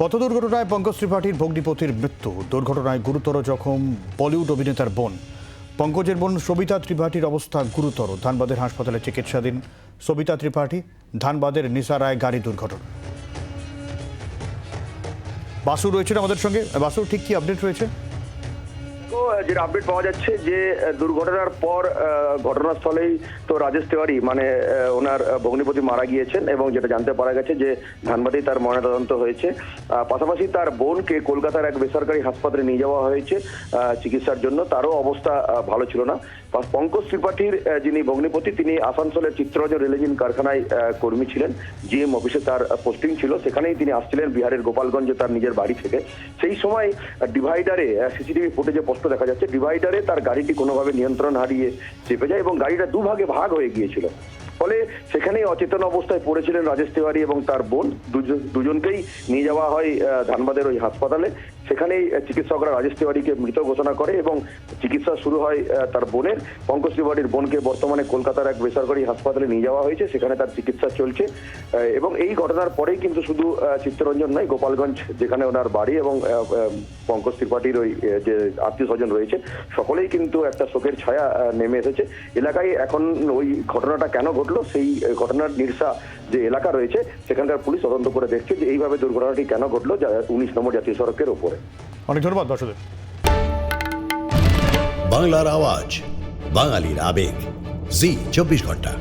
পথ দুর্ঘটনায় পঙ্কজ ত্রিপাঠীর ভগ্নিপতির মৃত্যু। দুর্ঘটনায় গুরুতর জখম বলিউড অভিনেতার বোন। পঙ্কজের বোন সবিতা ত্রিপাঠীর অবস্থা গুরুতর। ধানবাদের হাসপাতালে চিকিৎসাধীন সবিতা ত্রিপাঠী, ধানবাদের নিসা রায় গাড়ি দুর্ঘটনা। বাসু রয়েছেন আমাদের সঙ্গে। বাসু ঠিক কি আপডেট রয়েছে? যেটা আপডেট পাওয়া যাচ্ছে যে দুর্ঘটনার পর ঘটনাস্থলেই তো রাজেশ তেওয়ারি মানে ওনার ভগ্নিপতি মারা গিয়েছেন এবং যেটা জানতে পারা গেছে যে ধানবাদেই তার ময়নাতদন্ত হয়েছে। পাশাপাশি তার বোনকে কলকাতার এক বেসরকারি হাসপাতালে নিয়ে যাওয়া হয়েছে চিকিৎসার জন্য। তারও অবস্থা ভালো ছিল না। পঙ্কজ ত্রিপাঠীর যিনি ভগ্নিপতি, তিনি আসানসোলের চিত্ররঞ্জন রেলেজিন কারখানায় কর্মী ছিলেন। জিএম অফিসে তার পোস্টিং ছিল। সেখানেই তিনি আসছিলেন বিহারের গোপালগঞ্জে তার নিজের বাড়ি থেকে। সেই সময় ডিভাইডারে সিসিটিভি ফুটেজে স্পষ্ট দেখা যাচ্ছে। ডিভাইডারে তার গাড়িটি কোনোভাবে নিয়ন্ত্রণ হারিয়ে চেপে যায় এবং গাড়িটা দুভাগে ভাগ হয়ে গিয়েছিল। ফলে সেখানেই অচেতন অবস্থায় পড়েছিলেন রাজেশ তিওয়ারি এবং তার বোন। দুজনকেই নিয়ে যাওয়া হয় ধানবাদের ওই হাসপাতালে। সেখানেই চিকিৎসকরা রাজেশ তিওয়ারিকে মৃত ঘোষণা করে এবং চিকিৎসা শুরু হয় তার বোনের। পঙ্কজ তিওয়ারির বোনকে বর্তমানে কলকাতার এক বেসরকারি হাসপাতালে নিয়ে যাওয়া হয়েছে। সেখানে তার চিকিৎসা চলছে। এবং এই ঘটনার পরেই কিন্তু শুধু চিত্তরঞ্জন নয়, গোপালগঞ্জ, যেখানে ওনার বাড়ি এবং পঙ্কজ ত্রিপাঠীর ওই যে আত্মীয় স্বজন রয়েছে সকলেই কিন্তু একটা শোকের ছায়া নেমে এসেছে। এলাকায় এখন ওই ঘটনাটা কেন ঘটলো সেই ঘটনার নির্সা যে এলাকা রয়েছে সেখানকার পুলিশ তদন্ত করে দেখছে যে এইভাবে দুর্ঘটনাটি কেন ঘটলো উনিশ নম্বর জাতীয় সড়কের ওপরে। অনেক ধন্যবাদ বাসুদেব বাংলার আওয়াজ বাঙালির আবেগ। জি চব্বিশ ঘণ্টা।